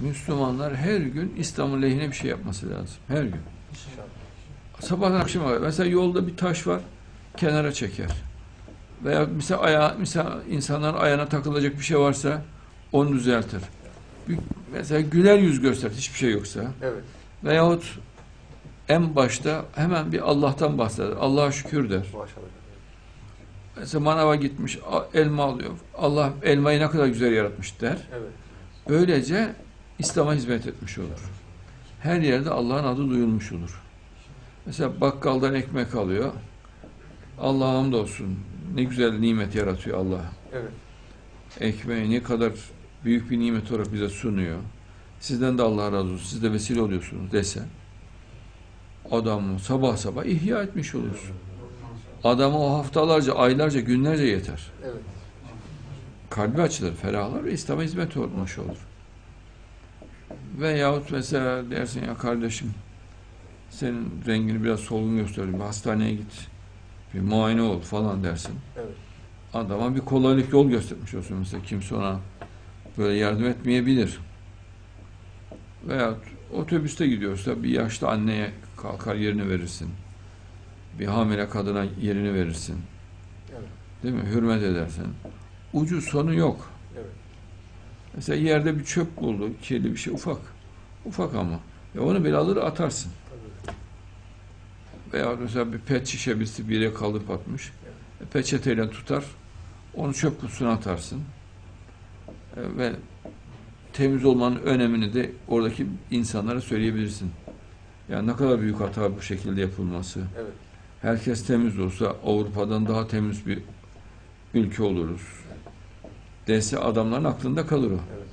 Müslümanlar her gün İslam'ın lehine bir şey yapması lazım. Her gün. Sabahtan akşama kadar. Mesela yolda bir taş var, kenara çeker. Veya mesela, aya, mesela insanların ayağına takılacak bir şey varsa onu düzeltir. Bir- Mesela güler yüz göster, hiçbir şey yoksa. Evet. Veyahut en başta hemen bir Allah'tan bahseder. Allah'a şükür der. Maşallah. Mesela manava gitmiş, elma alıyor. Allah elmayı ne kadar güzel yaratmış der. Evet. Böylece İslam'a hizmet etmiş olur. Her yerde Allah'ın adı duyulmuş olur. Mesela bakkaldan ekmek alıyor. Allah'a hamdolsun. Ne güzel nimet yaratıyor Allah. Evet. Ekmeği ne kadar büyük bir nimet olarak bize sunuyor. Sizden de Allah razı olsun. Siz de vesile oluyorsunuz dese. Adamı sabah sabah ihya etmiş olursun. Adamı o haftalarca, aylarca, günlerce yeter. Evet. kalbi açılır, ferahlar ve İslam'a hizmet olmuş olur. Veyahut mesela dersin ya kardeşim senin rengini biraz solgun gösteriyor. Bir hastaneye git. Bir muayene ol falan dersin. Evet. Adama bir kolaylık yol göstermiş olsun mesela. Kimse ona böyle yardım etmeyebilir. Veyahut otobüste gidiyorsa bir yaşlı anneye kalkar yerini verirsin. Bir hamile kadına yerini verirsin. Evet. Değil mi? Hürmet edersin. Ucu sonu yok. Evet. Mesela yerde bir çöp buldu, kirli bir şey ufak. Ufak ama. E onu bile alır atarsın. Veya mesela bir pet şişe birisi bir yere kaldırıp atmış. E, peçeteyle tutar, onu çöp kutusuna atarsın. E, ve temiz olmanın önemini de oradaki insanlara söyleyebilirsin. Yani ne kadar büyük hata bu şekilde yapılması. Evet. Herkes temiz olsa Avrupa'dan daha temiz bir ülke oluruz. Dese adamların aklında kalır o. Evet.